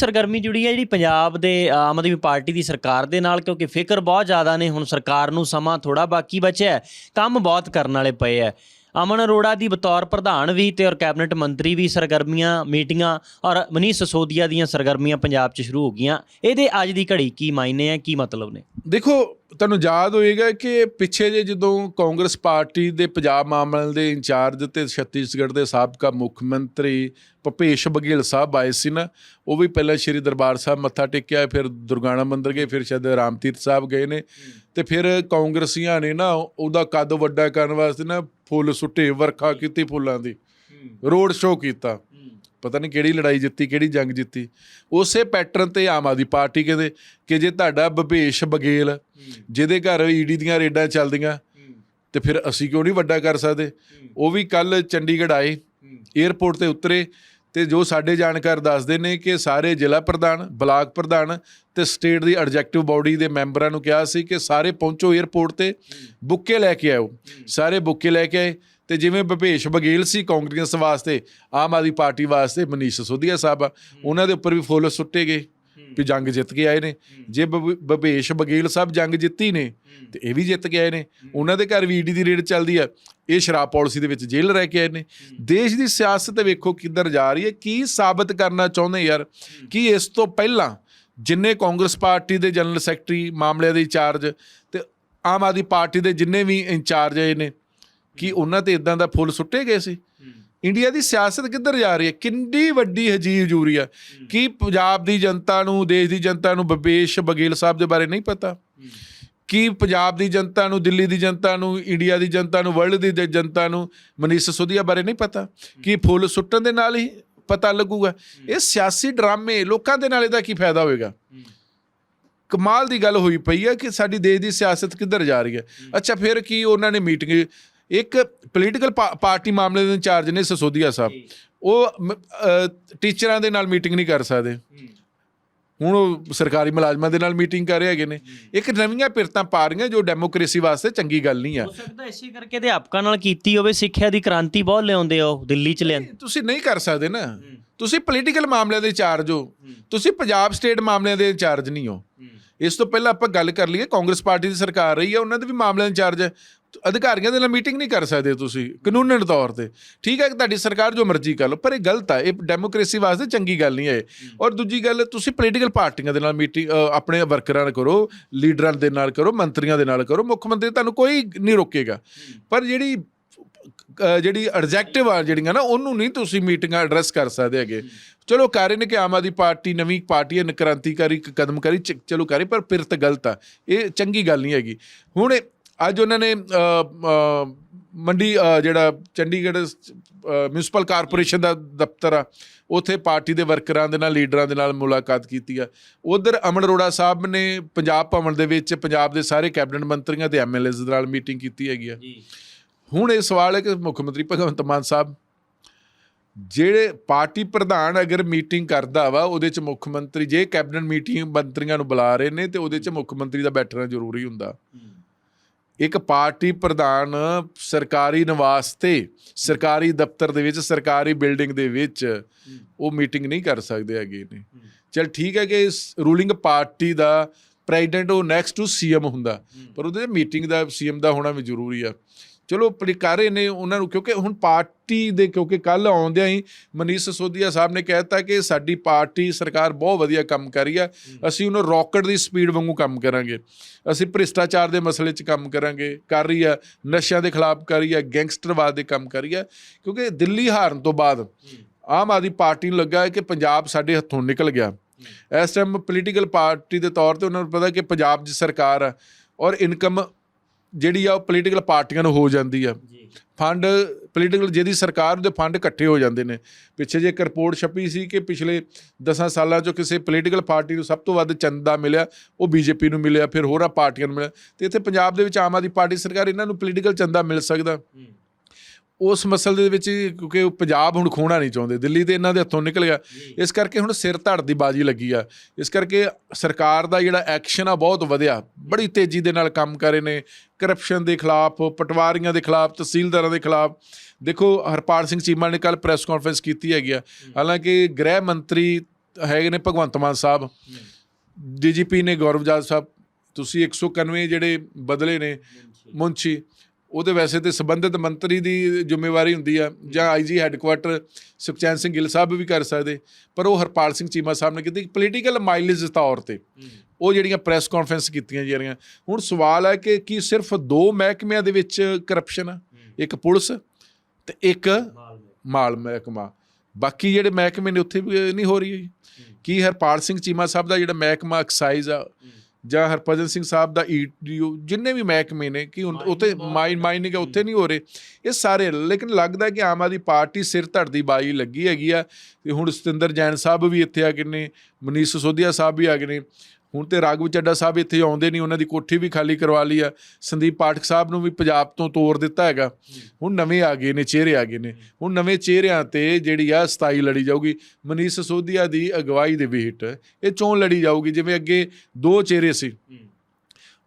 ਸਰਗਰਮੀ ਜੁੜੀ ਹੈ ਜਿਹੜੀ ਪੰਜਾਬ ਦੇ ਆਮ ਆਦਮੀ ਪਾਰਟੀ ਦੀ ਸਰਕਾਰ ਦੇ ਨਾਲ, ਕਿਉਂਕਿ ਫਿਕਰ ਬਹੁਤ ਜ਼ਿਆਦਾ ਨੇ, ਹੁਣ ਸਰਕਾਰ ਨੂੰ ਸਮਾਂ ਥੋੜਾ ਬਾਕੀ ਬਚਿਆ ਕੰਮ ਬਹੁਤ ਕਰਨ ਵਾਲੇ ਪਏ ਹੈ। ਅਮਨ ਅਰੋੜਾ ਦੀ ਬਤੌਰ ਪ੍ਰਧਾਨ ਵੀ ਤੇ ਔਰ ਕੈਬਨਿਟ ਮੰਤਰੀ ਵੀ ਸਰਗਰਮੀਆਂ, ਮੀਟਿੰਗਾਂ ਔਰ ਮਨੀਸ਼ ਸਸੋਦੀਆ ਦੀਆਂ ਸਰਗਰਮੀਆਂ ਪੰਜਾਬ 'ਚ ਸ਼ੁਰੂ ਹੋ ਗਈਆਂ। ਇਹਦੇ ਅੱਜ ਦੀ ਘੜੀ ਕੀ ਮਾਇਨੇ ਹੈ, ਕੀ ਮਤਲਬ ਨੇ? ਦੇਖੋ ਤੁਹਾਨੂੰ ਯਾਦ ਹੋਏਗਾ ਕਿ ਪਿੱਛੇ ਜੇ ਜਦੋਂ ਕਾਂਗਰਸ ਪਾਰਟੀ ਦੇ ਪੰਜਾਬ ਮਾਮਲਿਆਂ ਦੇ ਇੰਚਾਰਜ ਤੇ ਛੱਤੀਸਗੜ੍ਹ ਦੇ ਸਾਬਕਾ ਮੁੱਖ ਮੰਤਰੀ ਭੁਪੇਸ਼ ਬਘੇਲ ਸਾਹਿਬ ਆਏ ਸੀ ਨਾ ਉਹ ਵੀ ਪਹਿਲਾਂ ਸ਼੍ਰੀ ਦਰਬਾਰ ਸਾਹਿਬ ਮੱਥਾ ਟੇਕਿਆ ਫਿਰ ਦੁਰਗਾਣਾ ਮੰਦਿਰ ਗਏ ਫਿਰ ਸ਼ਾਇਦ ਰਾਮਤੀਰਥ ਸਾਹਿਬ ਗਏ ਨੇ ਤੇ ਫਿਰ ਕਾਂਗਰਸੀਆਂ ਨੇ ਨਾ ਉਹਦਾ ਕੱਦ ਵੱਡਾ ਕਰਨ ਵਾਸਤੇ ਨਾ ਫੁੱਲ ਸੁੱਟੇ ਵਰਖਾ ਕੀਤੀ ਫੁੱਲਾਂ ਦੀ ਰੋਡ ਸ਼ੋਅ ਕੀਤਾ। ਪਤਾ ਨਹੀਂ ਕਿਹੜੀ ਲੜਾਈ ਜਿੱਤੀ ਕਿਹੜੀ ਜੰਗ ਜਿੱਤੀ। ਉਸੇ ਪੈਟਰਨ ਤੇ ਆਮ ਆਦਮੀ ਪਾਰਟੀ ਕਹਿੰਦੇ? ਕਿ ਜੇ ਤੁਹਾਡਾ ਭੁਪੇਸ਼ ਬਗੇਲ ਜਿਹਦੇ ਘਰ ਈਡੀ ਦੀਆਂ ਰੇਡਾਂ ਚੱਲਦੀਆਂ ਤੇ ਫਿਰ ਅਸੀਂ ਕਿਉਂ ਨਹੀਂ ਵੱਡਾ ਕਰ ਸਕਦੇ? ਉਹ ਵੀ ਕੱਲ ਚੰਡੀਗੜ੍ਹ ਆਏ 에ਅਰਪੋਰਟ ਤੇ ਉਤਰੇ ਤੇ ਜੋ ਸਾਡੇ ਜਾਣਕਾਰ ਦੱਸਦੇ ਨੇ ਕਿ ਸਾਰੇ ਜ਼ਿਲ੍ਹਾ ਪ੍ਰਧਾਨ ਬਲਾਕ ਪ੍ਰਧਾਨ ਤੇ ਸਟੇਟ ਦੀ ਐਡਜੈਕਟਿਵ ਬਾਡੀ ਦੇ ਮੈਂਬਰਾਂ ਨੂੰ ਕਿਹਾ ਸੀ ਕਿ ਸਾਰੇ ਪਹੁੰਚੋ 에ਅਰਪੋਰਟ ਤੇ ਬੁੱਕੇ ਲੈ ਕੇ ਆਓ ਸਾਰੇ ਬੁੱਕੇ ਲੈ ਕੇ ਆਏ ਤੇ ਜਿਵੇਂ ਭੁਪੇਸ਼ ਬਗੇਲ ਸੀ ਕਾਂਗਰਸ ਵਾਸਤੇ ਆਮ ਆਦਮੀ ਪਾਰਟੀ ਵਾਸਤੇ ਮਨੀਸ਼ ਸੋਧੀਆ ਸਾਹਿਬ ਆ ਉਹਨਾਂ ਦੇ ਉੱਪਰ ਵੀ ਫੁੱਲ ਸੁੱਟੇ ਗਏ ਵੀ ਜੰਗ ਜਿੱਤ ਕੇ ਆਏ ਨੇ। ਜੇ ਭੁਪੇਸ਼ ਬਗੇਲ ਸਾਹਿਬ ਜੰਗ ਜਿੱਤੀ ਨੇ ਤੇ ਇਹ ਵੀ ਜਿੱਤ ਕੇ ਆਏ ਨੇ। ਉਹਨਾਂ ਦੇ ਘਰ ਵੀ ਈਡੀ ਦੀ ਰੇਡ ਚੱਲਦੀ ਆ। ਇਹ ਸ਼ਰਾਬ ਪਾਲਿਸੀ ਦੇ ਵਿੱਚ ਜੇਲ੍ਹ ਰਹਿ ਕੇ ਆਏ ਨੇ। ਦੇਸ਼ ਦੀ ਸਿਆਸਤ ਵੇਖੋ ਕਿੱਧਰ ਜਾ ਰਹੀ ਹੈ। ਕੀ ਸਾਬਤ ਕਰਨਾ ਚਾਹੁੰਦੇ ਯਾਰ? ਕੀ ਇਸ ਤੋਂ ਪਹਿਲਾਂ ਜਿੰਨੇ ਕਾਂਗਰਸ ਪਾਰਟੀ ਦੇ ਜਨਰਲ ਸੈਕਟਰੀ ਮਾਮਲਿਆਂ ਦੇ ਇੰਚਾਰਜ ਤੇ ਆਮ ਆਦਮੀ ਪਾਰਟੀ ਦੇ ਜਿੰਨੇ ਵੀ ਇੰਚਾਰਜ ਆਏ ਨੇ ਕੀ ਉਹਨਾਂ ਤੇ ਇਦਾਂ ਦਾ ਫੁੱਲ ਸੁੱਟੇ ਗਏ ਸੀ? ਇੰਡੀਆ ਦੀ ਸਿਆਸਤ ਕਿੱਧਰ ਜਾ ਰਹੀ ਹੈ? ਕਿੰਨੀ ਵੱਡੀ ਹਜੀਰ ਜੂਰੀ ਹੈ? ਕੀ ਪੰਜਾਬ ਦੀ ਜਨਤਾ ਨੂੰ ਦੇਸ਼ ਦੀ ਜਨਤਾ ਨੂੰ ਭੁਪੇਸ਼ ਬਗੇਲ ਸਾਹਿਬ ਦੇ ਬਾਰੇ ਨਹੀਂ ਪਤਾ? ਕੀ ਪੰਜਾਬ ਦੀ ਜਨਤਾ ਨੂੰ ਦਿੱਲੀ ਦੀ ਜਨਤਾ ਨੂੰ ਇੰਡੀਆ ਦੀ ਜਨਤਾ ਨੂੰ ਵਰਲਡ ਦੀ ਜਨਤਾ ਨੂੰ ਮਨੀਸ਼ ਸਿਸੋਦੀਆ ਬਾਰੇ ਨਹੀਂ ਪਤਾ? ਕੀ ਫੁੱਲ ਸੁੱਟਣ ਦੇ ਨਾਲ ਹੀ ਪਤਾ ਲੱਗੂਗਾ? ਇਹ ਸਿਆਸੀ ਡਰਾਮੇ ਲੋਕਾਂ ਦੇ ਨਾਲ ਇਹਦਾ ਕੀ ਫਾਇਦਾ ਹੋਵੇਗਾ ਕਮਾਲ ਦੀ ਗੱਲ ਹੋਈ ਪਈ ਹੈ ਕਿ ਸਾਡੀ ਦੇਸ਼ ਦੀ ਸਿਆਸਤ ਕਿੱਧਰ ਜਾ ਰਹੀ ਹੈ। ਅੱਛਾ ਫਿਰ ਕੀ ਉਹਨਾਂ ਨੇ ਮੀਟਿੰਗ ਇੱਕ ਪੋਲੀਟੀਕਲ ਪਾਰਟੀ ਮਾਮਲੇ ਦੇ ਇੰਚਾਰਜ ਨੇ ਸਸੋਦੀਆ ਸਾਹਿਬ। ਉਹ ਟੀਚਰਾਂ ਦੇ ਨਾਲ ਮੀਟਿੰਗ ਨਹੀਂ ਕਰ ਸਕਦੇ। ਹੁਣ ਉਹ ਸਰਕਾਰੀ ਮੁਲਾਜ਼ਮਾਂ ਦੇ ਨਾਲ ਮੀਟਿੰਗ ਕਰ ਰਹੇ ਹੈਗੇ ਨੇ। ਇੱਕ ਨਵੀਆਂ ਪਿਰਤਾਂ ਪਾ ਰਹੀਆਂ ਜੋ ਡੈਮੋਕ੍ਰੇਸੀ ਵਾਸਤੇ ਚੰਗੀ ਗੱਲ ਨਹੀਂ ਹੈ ਹੋ ਸਕਦਾ ਇਸੇ ਕਰਕੇ ਅਧਿਆਪਕਾਂ ਨਾਲ ਕੀਤੀ ਹੋਵੇ ਸਿੱਖਿਆ ਦੀ ਕ੍ਰਾਂਤੀ ਬਹੁਤ ਲਿਆਉਂਦੇ ਆ ਉਹ ਦਿੱਲੀ 'ਚ ਲਿਆਂ ਤੁਸੀਂ ਨਹੀਂ ਕਰ ਸਕਦੇ ਨਾ। ਤੁਸੀਂ ਪੋਲੀਟੀਕਲ ਮਾਮਲਿਆਂ ਦੇ ਇੰਚਾਰਜ ਹੋ। ਤੁਸੀਂ ਪੰਜਾਬ ਸਟੇਟ ਮਾਮਲਿਆਂ ਦੇ ਇੰਚਾਰਜ ਨਹੀਂ ਹੋ। ਇਸ ਤੋਂ ਪਹਿਲਾਂ ਆਪਾਂ ਗੱਲ ਕਰ ਲਈਏ, ਕਾਂਗਰਸ ਪਾਰਟੀ ਦੀ ਸਰਕਾਰ ਰਹੀ ਹੈ ਉਹਨਾਂ ਦੇ ਵੀ ਮਾਮਲਿਆਂ ਇੰਚਾਰਜ ਹੈ ਅਧਿਕਾਰੀਆਂ ਦੇ ਨਾਲ ਮੀਟਿੰਗ ਨਹੀਂ ਕਰ ਸਕਦੇ ਤੁਸੀਂ, ਕਾਨੂੰਨਨ ਤੌਰ ਤੇ। ਠੀਕ ਹੈ ਕਿ ਤੁਹਾਡੀ ਸਰਕਾਰ ਜੋ ਮਰਜ਼ੀ ਕਰ ਲਓ, ਪਰ ਇਹ ਗਲਤ ਆ, ਇਹ ਡੈਮੋਕ੍ਰੇਸੀ ਵਾਸਤੇ ਚੰਗੀ ਗੱਲ ਨਹੀਂ ਹੈ ਇਹ। ਔਰ ਦੂਜੀ ਗੱਲ, ਤੁਸੀਂ ਪੋਲੀਟੀਕਲ ਪਾਰਟੀਆਂ ਦੇ ਨਾਲ ਮੀਟਿੰਗ ਆਪਣੇ ਵਰਕਰਾਂ ਨਾਲ ਕਰੋ ਲੀਡਰਾਂ ਦੇ ਨਾਲ ਕਰੋ, ਮੰਤਰੀਆਂ ਦੇ ਨਾਲ ਕਰੋ, ਮੁੱਖ ਮੰਤਰੀ ਤੁਹਾਨੂੰ ਕੋਈ ਨਹੀਂ ਰੋਕੇਗਾ। ਪਰ ਜਿਹੜੀ ਜਿਹੜੀ ਐਡਜੈਕਟਿਵ ਆ ਜਿਹੜੀਆਂ ਨਾ, ਉਹਨੂੰ ਨਹੀਂ ਤੁਸੀਂ ਮੀਟਿੰਗਾਂ ਐਡਰੈਸ ਕਰ ਸਕਦੇ ਹੈਗੇ। ਚਲੋ ਕਹਿ ਰਹੇ ਨੇ ਕਿ ਆਮ ਆਦਮੀ ਪਾਰਟੀ, ਨਵੀਂ ਪਾਰਟੀ ਹੈ ਕ੍ਰਾਂਤੀਕਾਰੀ ਕਦਮ ਕਰੀ ਚਲੋ ਕਰੇ ਪਰ ਪਿਰਤ ਗਲਤ ਆ। ਇਹ ਚੰਗੀ ਗੱਲ ਨਹੀਂ ਹੈਗੀ। ਹੁਣ ਅੱਜ ਉਹਨਾਂ ਨੇ ਮੰਡੀ ਜਿਹੜਾ ਚੰਡੀਗੜ੍ਹ ਮਿਊਨਿਸਪਲ ਕਾਰਪੋਰੇਸ਼ਨ ਦਾ ਦਫ਼ਤਰ ਆ, ਉੱਥੇ ਪਾਰਟੀ ਦੇ ਵਰਕਰਾਂ ਦੇ ਨਾਲ ਲੀਡਰਾਂ ਦੇ ਨਾਲ ਮੁਲਾਕਾਤ ਕੀਤੀ ਆ। ਉਧਰ ਅਮਨ ਅਰੋੜਾ ਸਾਹਿਬ ਨੇ ਪੰਜਾਬ ਭਵਨ ਦੇ ਵਿੱਚ, ਪੰਜਾਬ ਦੇ ਸਾਰੇ ਕੈਬਨਿਟ ਮੰਤਰੀਆਂ ਤੇ ਐਮਐਲਏਜ਼ ਦੇ ਨਾਲ ਮੀਟਿੰਗ ਕੀਤੀ ਹੈਗੀ ਆ। ਜੀ। ਹੁਣ ਇਹ ਸਵਾਲ ਹੈ ਕਿ ਮੁੱਖ ਮੰਤਰੀ ਭਗਵੰਤ ਮਾਨ ਸਾਹਿਬ ਜਿਹੜੇ ਪਾਰਟੀ ਪ੍ਰਧਾਨ ਅਗਰ ਮੀਟਿੰਗ ਕਰਦਾ ਵਾ ਉਹਦੇ ਚ ਮੁੱਖ ਮੰਤਰੀ ਜੇ ਕੈਬਨਿਟ ਮੀਟਿੰਗ ਮੰਤਰੀਆਂ ਨੂੰ ਬੁਲਾ ਰਹੇ ਨੇ ਤੇ ਉਹਦੇ ਚ ਮੁੱਖ ਮੰਤਰੀ ਦਾ ਬੈਠਣਾ ਜ਼ਰੂਰੀ ਹੁੰਦਾ। ਇੱਕ ਪਾਰਟੀ ਪ੍ਰਧਾਨ ਸਰਕਾਰੀ ਨਿਵਾਸ ਤੇ ਸਰਕਾਰੀ ਦਫ਼ਤਰ ਦੇ ਵਿੱਚ ਸਰਕਾਰੀ ਬਿਲਡਿੰਗ ਦੇ ਵਿੱਚ ਉਹ ਮੀਟਿੰਗ ਨਹੀਂ ਕਰ ਸਕਦੇ ਹੈਗੇ ਨੇ। ਚਲ ਠੀਕ ਹੈ ਕਿ ਰੂਲਿੰਗ ਪਾਰਟੀ ਦਾ ਪ੍ਰੈਜ਼ੀਡੈਂਟ ਉਹ ਨੈਕਸਟ ਟੂ ਸੀਐਮ ਹੁੰਦਾ ਪਰ ਉਹਦੇ ਮੀਟਿੰਗ ਦਾ ਸੀਐਮ ਦਾ ਹੋਣਾ ਵੀ ਜ਼ਰੂਰੀ ਆ। ਚਲੋ ਪਲਿਕਾਰੇ ਨੇ ਉਹਨਾਂ ਨੂੰ ਕਿਉਂਕਿ ਹੁਣ ਪਾਰਟੀ ਦੇ ਕਿਉਂਕਿ ਕੱਲ ਆਉਂਦਿਆਂ ਹੀ ਮਨੀਸ਼ ਸਸੋਦੀਆ ਸਾਹਿਬ ਨੇ ਕਹਿਤਾ ਕਿ ਸਾਡੀ ਪਾਰਟੀ ਸਰਕਾਰ ਬਹੁਤ ਵਧੀਆ ਕੰਮ ਕਰ ਰਹੀ ਆ ਅਸੀਂ ਉਹਨੂੰ ਰਾਕਟ ਦੀ ਸਪੀਡ ਵਾਂਗੂ ਕੰਮ ਕਰਾਂਗੇ। ਅਸੀਂ ਭ੍ਰਿਸ਼ਟਾਚਾਰ ਦੇ ਮਸਲੇ 'ਚ ਕੰਮ ਕਰਾਂਗੇ ਕਰ ਰਹੀ ਆ ਨਸ਼ਿਆਂ ਦੇ ਖਿਲਾਫ ਕਰ ਰਹੀ ਆ ਗੈਂਗਸਟਰਵਾਦ ਦੇ ਕੰਮ ਕਰ ਰਹੀ ਆ ਕਿਉਂਕਿ ਦਿੱਲੀ ਹਾਰਨ ਤੋਂ ਬਾਅਦ ਆਮ ਆਦਮੀ ਪਾਰਟੀ ਨੂੰ ਲੱਗਾ ਕਿ ਪੰਜਾਬ ਸਾਡੇ ਹੱਥੋਂ ਨਿਕਲ ਗਿਆ। ਇਸ ਟਾਈਮ ਪੋਲੀਟੀਕਲ ਪਾਰਟੀ ਦੇ ਤੌਰ ਤੇ ਉਹਨਾਂ ਨੂੰ ਪਤਾ ਕਿ ਪੰਜਾਬ ਦੀ ਸਰਕਾਰ ਆ ਔਰ ਇਨਕਮ ਜਿਹੜੀ ਆ ਉਹ ਪੋਲੀਟੀਕਲ ਪਾਰਟੀਆਂ ਨੂੰ ਹੋ ਜਾਂਦੀ ਆ। ਫੰਡ ਪੋਲੀਟੀਕਲ ਜਿਹਦੀ ਸਰਕਾਰ ਉਹਦੇ ਫੰਡ ਇਕੱਠੇ ਹੋ ਜਾਂਦੇ ਨੇ। ਪਿੱਛੇ ਜੇ ਇੱਕ ਰਿਪੋਰਟ ਛਪੀ ਸੀ ਕਿ ਪਿਛਲੇ 10 ਸਾਲਾਂ 'ਚੋਂ ਕਿਸੇ ਪੋਲੀਟੀਕਲ ਪਾਰਟੀ ਨੂੰ ਸਭ ਤੋਂ ਵੱਧ ਚੰਦਾ ਮਿਲਿਆ ਉਹ ਬੀਜੇਪੀ ਨੂੰ ਮਿਲਿਆ ਫਿਰ ਹੋਰਾਂ ਪਾਰਟੀਆਂ ਨੂੰ ਮਿਲਿਆ। ਤੇ ਇੱਥੇ ਪੰਜਾਬ ਦੇ ਵਿੱਚ ਆਮ ਆਦਮੀ ਪਾਰਟੀ ਸਰਕਾਰ ਇਹਨਾਂ ਨੂੰ ਪੋਲੀਟੀਕਲ ਚੰਦਾ ਮਿਲ ਸਕਦਾ। ਉਸ ਮਸਲੇ ਦੇ ਵਿੱਚ ਕਿਉਂਕਿ ਉਹ ਪੰਜਾਬ ਹੁਣ ਖੋਣਾ ਨਹੀਂ ਚਾਹੁੰਦੇ ਦਿੱਲੀ ਤੇ ਇਹਨਾਂ ਦੇ ਹੱਥੋਂ ਨਿਕਲ ਗਿਆ। ਇਸ ਕਰਕੇ ਹੁਣ ਸਿਰ ਧੜ ਦੀ ਬਾਜੀ ਲੱਗੀ ਆ। ਇਸ ਕਰਕੇ ਸਰਕਾਰ ਦਾ ਜਿਹੜਾ ਐਕਸ਼ਨ ਆ ਬਹੁਤ ਵਧਿਆ। ਬੜੀ ਤੇਜ਼ੀ ਦੇ ਨਾਲ ਕੰਮ ਕਰ ਰਹੇ ਨੇ। ਕਰਪਸ਼ਨ ਦੇ ਖਿਲਾਫ ਪਟਵਾਰੀਆਂ ਦੇ ਖਿਲਾਫ ਤਹਿਸੀਲਦਾਰਾਂ ਦੇ ਖਿਲਾਫ। ਦੇਖੋ ਹਰਪਾਲ ਸਿੰਘ ਚੀਮਾ ਨੇ ਕੱਲ ਪ੍ਰੈਸ ਕਾਨਫਰੰਸ ਕੀਤੀ ਹੈਗੀ ਆ। ਹਾਲਾਂਕਿ ਗ੍ਰਹਿ ਮੰਤਰੀ ਹੈਗੇ ਨੇ ਭਗਵੰਤ ਮਾਨ ਸਾਹਿਬ। ਡੀਜੀਪੀ ਨੇ ਗੌਰਵਜਾਤ ਸਾਹਿਬ ਤੁਸੀਂ 191 ਜਿਹੜੇ ਬਦਲੇ ਨੇ ਮੁੰਸ਼ੀ ਉਹਦੇ ਵੈਸੇ ਤੇ ਸੰਬੰਧਿਤ ਮੰਤਰੀ ਦੀ ਜ਼ਿੰਮੇਵਾਰੀ ਹੁੰਦੀ ਆ ਜਾਂ ਆਈਜੀ ਹੈੱਡਕੁਆਟਰ ਸੁਖਚੈਨ ਸਿੰਘ ਗਿੱਲ ਸਾਹਿਬ ਵੀ ਕਰ ਸਕਦੇ ਪਰ ਉਹ ਹਰਪਾਲ ਸਿੰਘ ਚੀਮਾ ਸਾਹਿਬ ਨੇ ਕੀਤੀ ਪੋਲੀਟੀਕਲ ਮਾਈਲੇਜ ਤੌਰ ਤੇ। ਉਹ ਜਿਹੜੀਆਂ ਪ੍ਰੈਸ ਕਾਨਫਰੰਸ ਕੀਤੀਆਂ ਜਾ ਰਹੀਆਂ ਹੁਣ ਸਵਾਲ ਹੈ ਕਿ ਕੀ ਸਿਰਫ ਦੋ ਮਹਿਕਮਿਆਂ ਦੇ ਵਿੱਚ ਕਰਪਸ਼ਨ ਆ? ਇੱਕ ਪੁਲਿਸ ਤੇ ਇੱਕ ਮਾਲ ਮਹਿਕਮਾ। ਬਾਕੀ ਜਿਹੜੇ ਮਹਿਕਮੇ ਨੇ ਉੱਥੇ ਵੀ ਨਹੀਂ ਹੋ ਰਹੀ। ਕੀ ਹਰਪਾਲ ਸਿੰਘ ਚੀਮਾ ਸਾਹਿਬ ਦਾ ਜਿਹੜਾ ਮਹਿਕਮਾ ਐਕਸਾਈਜ਼ ਆ ਜਾਂ ਹਰਭਜਨ ਸਿੰਘ ਸਾਹਿਬ ਦਾ ਈਡੀਓ ਜਿੰਨੇ ਵੀ ਮਹਿਕਮੇ ਨੇ ਕਿ ਉੱਥੇ ਮਾਈਨ ਮਾਈਨਿੰਗ ਉੱਥੇ ਨਹੀਂ ਹੋ ਰਹੇ ਇਹ ਸਾਰੇ ਲੇਕਿਨ ਲੱਗਦਾ ਕਿ ਆਮ ਆਦਮੀ ਪਾਰਟੀ ਸਿਰ ਧੜ ਦੀ ਬਾਈ ਲੱਗੀ ਹੈਗੀ ਆ ਤੇ ਹੁਣ ਸਤਿੰਦਰ ਜੈਨ ਸਾਹਿਬ ਵੀ ਇੱਥੇ ਆ ਗਏ ਨੇ ਮਨੀਸ਼ ਸੋਧੀਆ ਸਾਹਿਬ ਵੀ ਆ ਗਏ ਨੇ ਹੁਣ ਤੇ ਰਾਘਵ ਚੱਡਾ ਸਾਹਿਬ ਇੱਥੇ ਆਉਂਦੇ ਨਹੀਂ ਉਹਨਾਂ ਦੀ ਕੋਠੀ ਵੀ ਖਾਲੀ ਕਰਵਾ ਲਈ ਆ। ਸੰਦੀਪ ਪਾਠਕ ਸਾਹਿਬ ਨੂੰ ਵੀ ਪੰਜਾਬ ਤੋਂ ਤੋਰ ਦਿੱਤਾ ਹੈਗਾ। ਹੁਣ ਨਵੇਂ ਆ ਗਏ ਨੇ ਚਿਹਰੇ ਆ ਗਏ ਨੇ। ਹੁਣ ਨਵੇਂ ਚਿਹਰਿਆਂ ਤੇ ਜਿਹੜੀ ਆ 27 ਲੜੀ ਜਾਊਗੀ। ਮਨੀਸ਼ ਸੋਧੀਆ ਦੀ ਅਗਵਾਈ ਦੇ ਹੇਠ ਇਹ ਚੋਣ ਲੜੀ ਜਾਊਗੀ ਜਿਵੇਂ ਅੱਗੇ ਦੋ ਚਿਹਰੇ ਸੀ।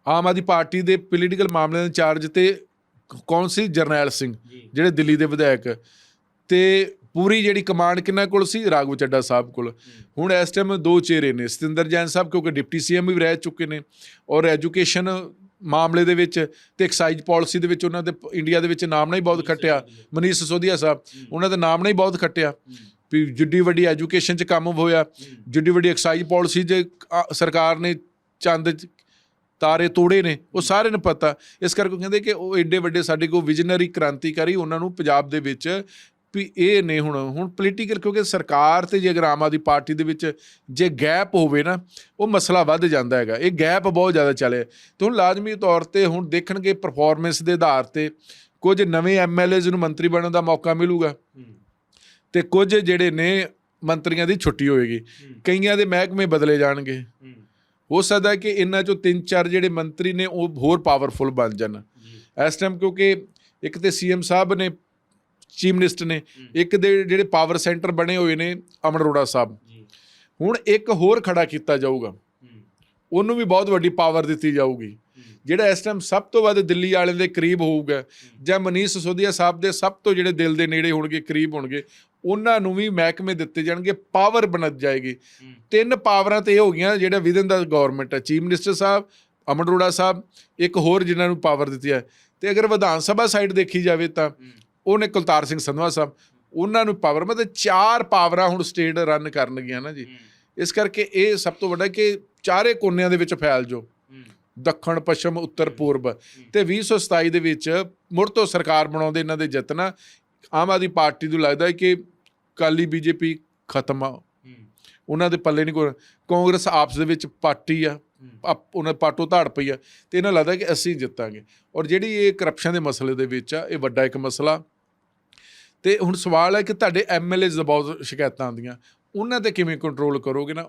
ਆਮ ਆਦਮੀ ਪਾਰਟੀ ਦੇ ਪੋਲੀਟੀਕਲ ਮਾਮਲਿਆਂ ਦੇ ਇੰਚਾਰਜ ਤੇ ਕੌਣ ਸੀ? ਜਰਨੈਲ ਸਿੰਘ ਜਿਹੜੇ ਦਿੱਲੀ ਦੇ ਵਿਧਾਇਕ। ਤੇ ਪੂਰੀ ਜਿਹੜੀ ਕਮਾਂਡ ਕਿੰਨਾ ਕੋਲ ਸੀ? ਰਾਘਵ ਚੱਡਾ ਸਾਹਿਬ ਕੋਲ। ਹੁਣ ਇਸ ਟਾਈਮ ਦੋ ਚਿਹਰੇ ਨੇ ਸਤਿੰਦਰ ਜੈਨ ਸਾਹਿਬ ਕਿਉਂਕਿ ਡਿਪਟੀ ਸੀਐਮ ਵੀ ਰਹਿ ਚੁੱਕੇ ਨੇ। ਔਰ ਐਜੂਕੇਸ਼ਨ ਮਾਮਲੇ ਦੇ ਵਿੱਚ ਤੇ ਐਕਸਾਈਜ਼ ਪਾਲਿਸੀ ਦੇ ਵਿੱਚ ਉਹਨਾਂ ਦੇ ਇੰਡੀਆ ਦੇ ਵਿੱਚ ਨਾਮ ਨਾਲ ਹੀ ਬਹੁਤ ਖੱਟਿਆ। ਮਨੀਸ਼ ਸੋਧੀਆ ਸਾਹਿਬ ਉਹਨਾਂ ਦਾ ਨਾਮ ਨਾਲ ਹੀ ਬਹੁਤ ਖੱਟਿਆ। ਵੀ ਜਿੱਡੀ ਵੱਡੀ ਐਜੂਕੇਸ਼ਨ 'ਚ ਕੰਮ ਹੋਇਆ ਜਿੱਡੀ ਵੱਡੀ ਐਕਸਾਈਜ਼ ਪਾਲਿਸੀ 'ਚ ਅ, ਸਰਕਾਰ ਨੇ ਚੰਦ ਤਾਰੇ ਤੋੜੇ ਨੇ ਉਹ ਸਾਰਿਆਂ ਨੂੰ ਪਤਾ। ਇਸ ਕਰਕੇ ਉਹ ਕਹਿੰਦੇ ਕਿ ਉਹ ਐਡੇ ਵੱਡੇ ਸਾਡੇ ਕੋਲ ਵਿਜ਼ਨਰੀ ਕ੍ਰਾਂਤੀਕਾਰੀ ਉਹਨਾਂ ਨੂੰ ਪੰਜਾਬ ਦੇ ਵਿੱਚ ਵੀ ਇਹ ਨੇ ਹੁਣ ਹੁਣ ਪੋਲੀਟੀਕਲ ਕਿਉਂਕਿ ਸਰਕਾਰ ਤੇ ਜੇ ਅਗਰ ਆਮ ਆਦਮੀ ਪਾਰਟੀ ਦੇ ਵਿੱਚ ਜੇ ਗੈਪ ਹੋਵੇ ਨਾ ਉਹ ਮਸਲਾ ਵੱਧ ਜਾਂਦਾ ਹੈਗਾ। ਇਹ ਗੈਪ ਬਹੁਤ ਜ਼ਿਆਦਾ ਚੱਲਿਆ ਤੇ ਹੁਣ ਲਾਜ਼ਮੀ ਤੌਰ ਤੇ ਹੁਣ ਦੇਖਣਗੇ ਪਰਫਾਰਮੈਂਸ ਦੇ ਆਧਾਰ ਤੇ ਕੁਝ ਨਵੇਂ ਐਮਐਲਏਜ਼ ਨੂੰ ਮੰਤਰੀ ਬਣਨ ਦਾ ਮੌਕਾ ਮਿਲੂਗਾ। ਤੇ ਕੁਝ ਜਿਹੜੇ ਨੇ ਮੰਤਰੀਆਂ ਦੀ ਛੁੱਟੀ ਹੋਏਗੀ। ਕਈਆਂ ਦੇ ਮਹਿਕਮੇ ਬਦਲੇ ਜਾਣਗੇ। ਹੋ। ਸਕਦਾ ਹੈ ਕਿ ਇਹਨਾਂ ਚੋਂ ਤਿੰਨ ਚਾਰ ਜਿਹੜੇ ਮੰਤਰੀ ਨੇ ਉਹ ਹੋਰ ਪਾਵਰਫੁਲ ਬਣ ਜਾਣ। ਇਸ ਟਾਈਮ ਕਿਉਂਕਿ ਇੱਕ ਤੇ ਸੀਐਮ ਸਾਹਿਬ ਨੇ ਚੀਫ ਮਿਨਿਸਟਰ ਨੇ ਇੱਕ ਦੇ ਜਿਹੜੇ ਪਾਵਰ ਸੈਂਟਰ ਬਣੇ ਹੋਏ ਨੇ ਅਮਨ ਅਰੋੜਾ ਸਾਹਿਬ ਹੁਣ ਇੱਕ ਹੋਰ ਖੜਾ ਕੀਤਾ ਜਾਊਗਾ। ਉਹਨੂੰ ਵੀ ਬਹੁਤ ਵੱਡੀ ਪਾਵਰ ਦਿੱਤੀ ਜਾਊਗੀ। ਜਿਹੜਾ ਇਸ ਟਾਈਮ ਸਭ ਤੋਂ ਵੱਧ ਦਿੱਲੀ ਵਾਲਿਆਂ ਦੇ ਕਰੀਬ ਹੋਊਗਾ ਜਾਂ ਮਨੀਸ਼ ਸੋਧੀਆ ਸਾਹਿਬ ਦੇ ਸਭ ਤੋਂ ਜਿਹੜੇ ਦਿਲ ਦੇ ਨੇੜੇ ਹੋਣਗੇ ਕਰੀਬ ਹੋਣਗੇ ਉਹਨਾਂ ਨੂੰ ਵੀ ਮਹਿਕਮੇ ਦਿੱਤੇ ਜਾਣਗੇ ਪਾਵਰ ਬਣ ਜਾਏਗੀ। ਤਿੰਨ ਪਾਵਰਾਂ ਤੇ ਇਹ ਹੋ ਗਈਆਂ ਜਿਹੜਾ ਵਿਦਨ ਦਾ ਗਵਰਨਮੈਂਟ ਹੈ ਚੀਫ ਮਿਨਿਸਟਰ ਸਾਹਿਬ ਅਮਨ ਅਰੋੜਾ ਸਾਹਿਬ ਇੱਕ ਹੋਰ ਜਿਨ੍ਹਾਂ ਨੂੰ ਪਾਵਰ ਦਿੱਤੀ ਹੈ। ਤੇ ਅਗਰ ਵਿਧਾਨ ਸਭਾ ਸਾਈਡ ਦੇਖੀ ਜਾਵੇ ਤਾਂ ਉਹਨੇ ਕੁਲਤਾਰ ਸਿੰਘ ਸੰਧਵਾ ਸਾਹਿਬ ਉਹਨਾਂ ਨੂੰ ਪਾਵਰ ਮਤਲਬ ਚਾਰ ਪਾਵਰਾਂ ਹੁਣ ਸਟੇਟ ਰਨ ਕਰਨਗੀਆਂ ਨਾ ਜੀ। ਇਸ ਕਰਕੇ ਇਹ ਸਭ ਤੋਂ ਵੱਡਾ ਕਿ ਚਾਰੇ ਕੋਨਿਆਂ ਦੇ ਵਿੱਚ ਫੈਲ ਜੋ। ਦੱਖਣ ਪੱਛਮ ਉੱਤਰ ਪੂਰਬ। ਤੇ 2027 ਦੇ ਵਿੱਚ ਮੁੜ ਤੋਂ ਸਰਕਾਰ ਬਣਾਉਣ ਦੇ ਇਹਨਾਂ ਦੇ ਯਤਨ। ਆਮ ਆਦਮੀ ਪਾਰਟੀ ਨੂੰ ਲੱਗਦਾ ਹੈ ਕਿ ਕਾਲੀ ਬੀਜੇਪੀ ਖਤਮ ਆ। ਉਹਨਾਂ ਦੇ ਪੱਲੇ ਨਹੀਂ ਕੋਈ ਕਾਂਗਰਸ ਆਪਸ ਦੇ ਵਿੱਚ ਪਾਰਟੀ ਆ। ਉਹਨਾਂ ਪਾਟੋ ਧਾੜ ਪਈ ਆ। ਤੇ ਇਹਨਾਂ ਲੱਗਦਾ ਕਿ ਅਸੀਂ ਜਿੱਤਾਂਗੇ। ਔਰ ਜਿਹੜੀ ਇਹ ਕਰਪਸ਼ਨ ਦੇ ਮਸਲੇ ਦੇ ਵਿੱਚ ਆ ਇਹ ਵੱਡਾ ਇੱਕ ਮਸਲਾ। ਤੇ ਹੁਣ ਸਵਾਲ ਹੈ ਕਿ ਤੁਹਾਡੇ ਐਮਐਲਏਜ਼ ਦਾ ਬਹੁਤ ਸ਼ਿਕਾਇਤਾਂ ਆਉਂਦੀਆਂ। ਉਹਨਾਂ ਤੇ ਕਿਵੇਂ ਕੰਟਰੋਲ ਕਰੋਗੇ ਨਾ?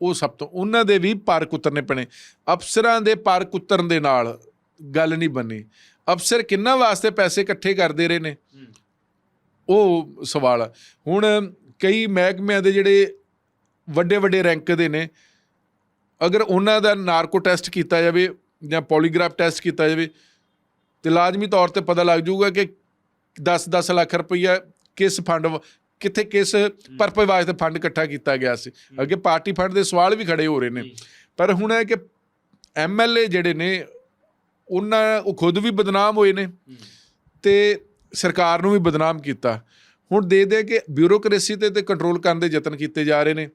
ਉਹ ਸਭ ਤੋਂ, ਉਹਨਾਂ ਦੇ ਵੀ ਪਰ ਕੁਤਰਨੇ ਪੈਣੇ। ਅਫਸਰਾਂ ਦੇ ਪਰ ਕੁਤਰਨ ਦੇ ਨਾਲ ਗੱਲ ਨਹੀਂ ਬੰਨੀ ਅਫਸਰ ਕਿੰਨਾ ਵਾਸਤੇ ਪੈਸੇ ਇਕੱਠੇ ਕਰਦੇ ਰਹੇ ਨੇ? ਉਹ ਸਵਾਲ ਆ। ਹੁਣ ਕਈ ਮਹਿਕਮਿਆਂ ਦੇ ਜਿਹੜੇ ਵੱਡੇ ਵੱਡੇ ਰੈਂਕ ਦੇ ਨੇ, ਅਗਰ ਉਹਨਾਂ ਦਾ ਨਾਰਕੋ ਟੈਸਟ ਕੀਤਾ ਜਾਵੇ ਜਾਂ ਪੋਲੀਗ੍ਰਾਫ ਟੈਸਟ ਕੀਤਾ ਜਾਵੇ, ਤੇ ਲਾਜ਼ਮੀ ਤੌਰ ਤੇ ਪਤਾ ਲੱਗ ਜਾਊਗਾ ਕਿ 10-10 ਲੱਖ ਰੁਪਈਆ ਕਿਸ ਫੰਡ ਕਿੱਥੇ ਕਿਸ ਪਰਪਸ ਵਾਸਤੇ ਫੰਡ ਇਕੱਠਾ ਕੀਤਾ ਗਿਆ ਸੀ। ਅੱਗੇ ਪਾਰਟੀ ਫੰਡ ਦੇ ਸਵਾਲ ਵੀ ਖੜੇ ਹੋ ਰਹੇ ਨੇ। ਪਰ ਹੁਣ ਹੈ ਕਿ ਐਮਐਲਏ ਜਿਹੜੇ ਨੇ ਉਹਨਾਂ ਉਹ ਖੁਦ ਵੀ ਬਦਨਾਮ ਹੋਏ ਨੇ ਤੇ ਸਰਕਾਰ ਨੂੰ ਵੀ ਬਦਨਾਮ ਕੀਤਾ। ਹੁਣ ਦੇ ਦੇ ਕਿ ਬਿਊਰੋਕ੍ਰੇਸੀ ਤੇ ਤੇ ਕੰਟਰੋਲ ਕਰਨ ਦੇ ਯਤਨ ਕੀਤੇ ਜਾ ਰਹੇ ਨੇ।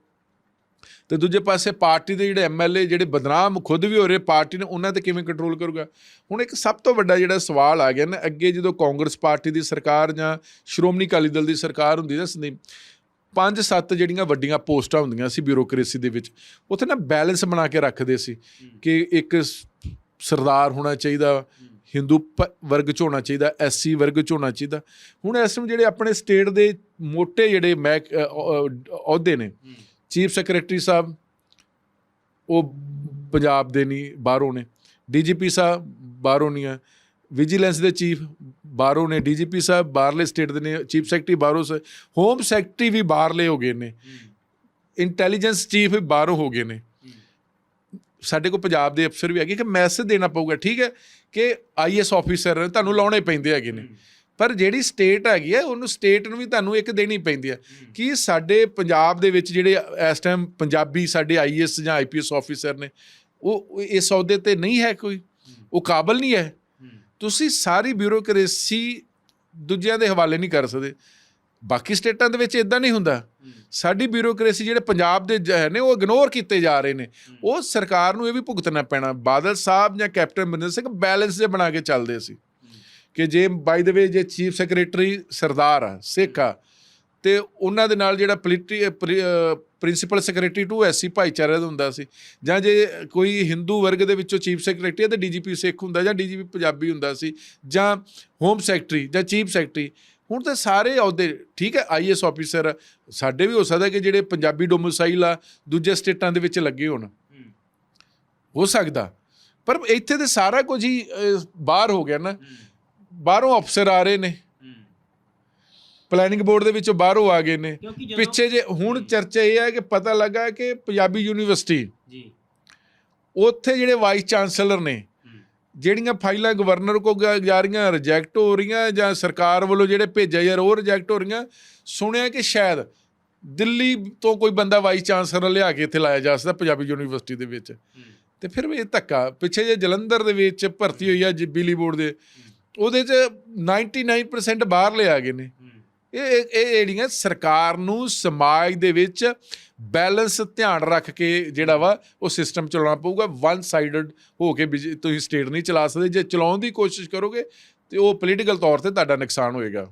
ਤੇ ਦੂਜੇ ਪਾਸੇ ਪਾਰਟੀ ਦੇ ਜਿਹੜੇ ਐਮਐਲਏ ਜਿਹੜੇ ਬਦਨਾਮ ਖੁਦ ਵੀ ਹੋ ਰਹੇ ਪਾਰਟੀ ਨੇ, ਉਹਨਾਂ ਤੇ ਕਿਵੇਂ ਕੰਟਰੋਲ ਕਰੂਗਾ? ਹੁਣ ਇੱਕ ਸਭ ਤੋਂ ਵੱਡਾ ਜਿਹੜਾ ਸਵਾਲ ਆ ਗਿਆ ਨਾ, ਅੱਗੇ ਜਦੋਂ ਕਾਂਗਰਸ ਪਾਰਟੀ ਦੀ ਸਰਕਾਰ ਜਾਂ ਸ਼੍ਰੋਮਣੀ ਅਕਾਲੀ ਦਲ ਦੀ ਸਰਕਾਰ ਹੁੰਦੀ ਨਾ ਸੰਦੀਪ, ਪੰਜ ਸੱਤ ਜਿਹੜੀਆਂ ਵੱਡੀਆਂ ਪੋਸਟਾਂ ਹੁੰਦੀਆਂ ਸੀ ਬਿਊਰੋਕ੍ਰੇਸੀ ਦੇ ਵਿੱਚ, ਉੱਥੇ ਨਾ ਬੈਲੈਂਸ ਬਣਾ ਕੇ ਰੱਖਦੇ ਸੀ ਕਿ ਇੱਕ ਸਰਦਾਰ ਹੋਣਾ ਚਾਹੀਦਾ, ਹਿੰਦੂ ਪ- ਵਰਗ ਚ ਹੋਣਾ ਚਾਹੀਦਾ ਐਸਸੀ ਵਰਗ ਚ ਹੋਣਾ ਚਾਹੀਦਾ। ਹੁਣ ਇਸ ਨੂੰ ਜਿਹੜੇ ਆਪਣੇ ਸਟੇਟ ਦੇ ਮੋٹے ਜਿਹੜੇ ਮਹਿਕ ਅਹੁਦੇ ਨੇ ਚੀਫ ਸੈਕਟਰੀ ਸਾਹਿਬ, ਉਹ ਪੰਜਾਬ ਦੇ ਨਹੀਂ, ਬਾਹਰੋਂ ਨੇ। ਡੀਜੀਪੀ ਸਾਹਿਬ ਬਾਹਰੋਂ ਨਹੀਂ ਆ ਵਿਜੀਲੈਂਸ ਦੇ ਚੀਫ ਬਾਹਰੋਂ ਨੇ। ਡੀਜੀਪੀ ਸਾਹਿਬ ਬਾਹਰਲੇ ਸਟੇਟ ਦੇ ਨੇ। ਚੀਫ ਸੈਕਟਰੀ ਬਾਹਰੋਂ ਸੇ, ਹੋਮ ਸੈਕਟਰੀ ਵੀ ਬਾਹਰਲੇ ਹੋ ਗਏ ਨੇ। ਇੰਟੈਲੀਜੈਂਸ ਚੀਫ ਵੀ ਬਾਹਰੋਂ ਹੋ ਗਏ ਨੇ। ਸਾਡੇ ਕੋਲ ਪੰਜਾਬ ਦੇ ਅਫਸਰ ਵੀ ਹੈਗੇ ਕਿ ਮੈਸੇਜ ਦੇਣਾ ਪਊਗਾ, ਠੀਕ ਹੈ? ਕਿ ਆਈਐਸ ਆਫੀਸਰ ਤੁਹਾਨੂੰ ਲਾਉਣੇ ਪੈਂਦੇ ਹੈਗੇ ਨੇ। ਪਰ ਜਿਹੜੀ ਸਟੇਟ ਹੈਗੀ ਹੈ ਉਹਨੂੰ ਸਟੇਟ ਨੂੰ ਵੀ ਤੁਹਾਨੂੰ ਇੱਕ ਦੇਣੀ ਪੈਂਦੀ ਹੈ। ਕਿ ਸਾਡੇ ਪੰਜਾਬ ਦੇ ਵਿੱਚ ਜਿਹੜੇ ਇਸ ਟਾਈਮ ਪੰਜਾਬੀ ਸਾਡੇ ਆਈਐਸ ਜਾਂ ਆਈਪੀਐਸ ਆਫੀਸਰ ਨੇ ਉਹ ਇਸ ਅਹੁਦੇ ਤੇ ਨਹੀਂ ਹੈ ਕੋਈ? ਉਹ ਕਾਬਲ ਨਹੀਂ ਹੈ? ਤੁਸੀਂ ਸਾਰੀ ਬਿਊਰੋਕ੍ਰੇਸੀ ਦੂਜਿਆਂ ਦੇ ਹਵਾਲੇ ਨਹੀਂ ਕਰ ਸਕਦੇ। ਬਾਕੀ ਸਟੇਟਾਂ ਦੇ ਵਿੱਚ ਇਦਾਂ ਨਹੀਂ ਹੁੰਦਾ। ਸਾਡੀ ਬਿਊਰੋਕ੍ਰੇਸੀ ਜਿਹੜੇ ਪੰਜਾਬ ਦੇ ਜ- ਨੇ ਉਹ ਇਗਨੋਰ ਕੀਤੇ ਜਾ ਰਹੇ ਨੇ। ਉਹ ਸਰਕਾਰ ਨੂੰ ਇਹ ਵੀ ਭੁਗਤਣਾ ਪੈਣਾ। ਬਾਦਲ ਸਾਹਿਬ ਜਾਂ ਕੈਪਟਨ ਅਮਰਿੰਦਰ ਸਿੰਘ ਬੈਲੈਂਸ ਜੇ ਬਣਾ ਕੇ ਚੱਲਦੇ ਸੀ। ਕਿ ਜੇ ਬਾਈ ਦ ਵੇ ਜੇ ਚੀਫ ਸੈਕਟਰੀ ਸਰਦਾਰ ਆ ਸਿੱਖ ਆ ਤੇ ਉਹਨਾਂ ਦੇ ਨਾਲ ਜਿਹੜਾ ਪੋਲੀਟੀ ਪ੍ਰਿੰਸੀਪਲ ਸੈਕਟਰੀ ਟੂ ਐਸਸੀ ਭਾਈਚਾਰੇ ਦਾ ਹੁੰਦਾ ਸੀ ਜਾਂ ਜੇ ਕੋਈ ਹਿੰਦੂ ਵਰਗ ਦੇ ਵਿੱਚੋਂ ਚੀਫ ਸੈਕਟਰੀ ਤੇ ਡੀਜੀਪੀ ਸਿੱਖ ਹੁੰਦਾ ਜਾਂ ਡੀਜੀਪੀ ਪੰਜਾਬੀ ਹੁੰਦਾ ਸੀ ਜਾਂ ਹੋਮ ਸੈਕਟਰੀ ਜਾਂ ਚੀਫ ਸੈਕਟਰੀ ਹੁਣ ਤਾਂ ਸਾਰੇ ਅਹੁਦੇ ਠੀਕ ਹੈ ਆਈਐਸ ਆਫੀਸਰ ਸਾਡੇ ਵੀ ਹੋ ਸਕਦਾ ਕਿ ਜਿਹੜੇ ਪੰਜਾਬੀ ਡੋਮਿਸਾਈਲ ਆ ਦੂਜੇ ਸਟੇਟਾਂ ਦੇ ਵਿੱਚ ਲੱਗੇ ਹੋਣ। ਹੋ। ਸਕਦਾ ਪਰ ਇੱਥੇ ਤੇ ਸਾਰਾ ਕੁਝ ਹੀ ਬਾਹਰ ਹੋ ਗਿਆ ਨਾ। ਬਾਹਰੋਂ ਅਫਸਰ ਆ ਰਹੇ ਨੇ। ਪਲੈਨਿੰਗ ਬੋਰਡ ਦੇ ਵਿੱਚੋਂ ਬਾਹਰੋਂ ਆ ਗਏ ਨੇ। ਪਿੱਛੇ ਜੇ ਹੁਣ ਚਰਚਾ ਇਹ ਹੈ ਕਿ ਪਤਾ ਲੱਗਾ ਕਿ ਪੰਜਾਬੀ ਯੂਨੀਵਰਸਿਟੀ ਜੀ। ਉੱਥੇ ਜਿਹੜੇ ਵਾਈਸ ਚਾਂਸਲਰ ਨੇ ਜਿਹੜੀਆਂ ਫਾਈਲਾਂ ਗਵਰਨਰ ਕੋ ਜਾ ਰਹੀਆਂ ਰਿਜੈਕਟ ਹੋ ਰਹੀਆਂ ਜਾਂ ਸਰਕਾਰ ਵੱਲੋਂ ਜਿਹੜੇ ਭੇਜਿਆ ਯਾਰ ਉਹ ਰਿਜੈਕਟ ਹੋ ਰਹੀਆਂ ਸੁਣਿਆ ਕਿ ਸ਼ਾਇਦ ਦਿੱਲੀ ਤੋਂ ਕੋਈ ਬੰਦਾ ਵਾਈਸ ਚਾਂਸਲਰ ਲਿਆ ਕੇ ਇੱਥੇ ਲਾਇਆ ਜਾ ਸਕਦਾ ਪੰਜਾਬੀ ਯੂਨੀਵਰਸਿਟੀ ਦੇ ਵਿੱਚ। ਤੇ ਫਿਰ ਵੀ ਇਹ ਧੱਕਾ ਪਿੱਛੇ ਜੇ ਜਲੰਧਰ ਦੇ ਵਿੱਚ ਭਰਤੀ ਹੋਈ ਆ ਬਿਜਲੀ ਬੋਰਡ ਦੇ ਉਹਦੇ ਚ 99% ਬਾਹਰ ਲਿਆ ਗਏ ਨੇ। ਇਹ ਇਹ ਜਿਹੜੀਆਂ ਸਰਕਾਰ ਨੂੰ ਸਮਾਜ ਦੇ ਵਿੱਚ ਬੈਲੈਂਸ ਧਿਆਨ ਰੱਖ ਕੇ ਜਿਹੜਾ ਵਾ ਉਹ ਸਿਸਟਮ ਚਲਾਉਣਾ ਪਊਗਾ। ਵਨ ਸਾਈਡਡ ਹੋ ਕੇ ਤੁਸੀਂ ਸਟੇਟ ਨਹੀਂ ਚਲਾ ਸਕਦੇ। ਜੇ ਚਲਾਉਣ ਦੀ ਕੋਸ਼ਿਸ਼ ਕਰੋਗੇ ਤੇ ਉਹ ਪੋਲੀਟੀਕਲ ਤੌਰ ਤੇ ਤੁਹਾਡਾ ਨੁਕਸਾਨ ਹੋਏਗਾ।